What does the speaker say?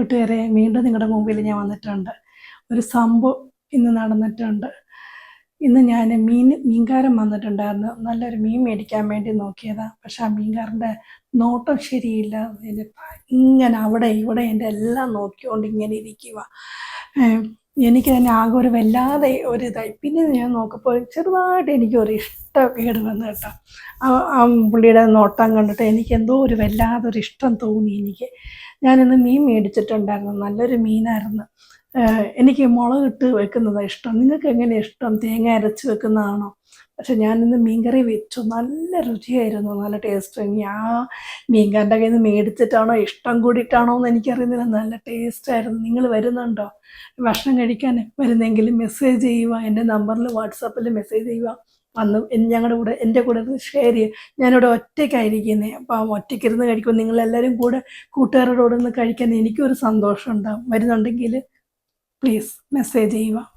കൂട്ടുകാരെ വീണ്ടും നിങ്ങളുടെ മുമ്പിൽ ഞാൻ വന്നിട്ടുണ്ട്. ഒരു സംഭവം ഇന്ന് നടന്നിട്ടുണ്ട്. ഇന്ന് ഞാൻ മീൻ മീൻകാരൻ വന്നിട്ടുണ്ടായിരുന്നു. നല്ലൊരു മീൻ മേടിക്കാൻ വേണ്ടി നോക്കിയതാണ് പക്ഷെ ആ മീൻകാരന്റെ നോട്ടം ശരിയില്ല. ഇങ്ങനെ അവിടെ ഇവിടെ എന്റെ എല്ലാം നോക്കിക്കൊണ്ട് ഇങ്ങനെ ഇരിക്കുക എനിക്ക് തന്നെ ആകെ ഒരു വല്ലാതെ ഒരു ഇതായി. പിന്നെ ഞാൻ നോക്കപ്പോൾ ചെറുതായിട്ട് എനിക്കൊരു ഇഷ്ടക്കേട് വന്നു കേട്ടോ. ആ- പുള്ളിയുടെ നോട്ടം കണ്ടിട്ട് എനിക്ക് എന്തോ ഒരു വല്ലാതെ ഒരു ഇഷ്ടം തോന്നി എനിക്ക്. ഞാനിന്ന് മീൻ മേടിച്ചിട്ടുണ്ടായിരുന്നു. നല്ലൊരു മീനായിരുന്നു. എനിക്ക് മുളകിട്ട് വെക്കുന്നതാണ് ഇഷ്ടം. നിങ്ങൾക്ക് എങ്ങനെ ഇഷ്ടം? തേങ്ങ അരച്ച് വെക്കുന്നതാണോ? പക്ഷെ ഞാൻ ഞാനിന്ന് മീൻകറി വെച്ചു. നല്ല രുചിയായിരുന്നു. നല്ല ടേസ്റ്റ് ആ മീൻകാരന്റെ കയ്യിൽ നിന്ന് മേടിച്ചിട്ടാണോ ഇഷ്ടം കൂടിയിട്ടാണോ എന്ന് എനിക്കറിയുന്നില്ല. നല്ല ടേസ്റ്റായിരുന്നു നിങ്ങൾ വരുന്നുണ്ടോ? ഭക്ഷണം കഴിക്കാൻ വരുന്നെങ്കിൽ മെസ്സേജ് ചെയ്യുക. എന്റെ നമ്പറിൽ വാട്സാപ്പിൽ മെസ്സേജ് ചെയ്യുക. വന്ന് ഞങ്ങളുടെ കൂടെ എന്റെ കൂടെ ഷെയർ ചെയ്യുക ഞാനിവിടെ ഒറ്റയ്ക്കായിരിക്കുന്നത് അപ്പം ഒറ്റയ്ക്കിരുന്ന് കഴിക്കുമ്പോൾ നിങ്ങളെല്ലാവരും കൂടെ കൂട്ടുകാരോടൊന്ന് കഴിക്കാൻ എനിക്കൊരു സന്തോഷം ഉണ്ടാകും വരുന്നുണ്ടെങ്കിൽ പ്ലീസ് മെസ്സേജ് ചെയ്യുക.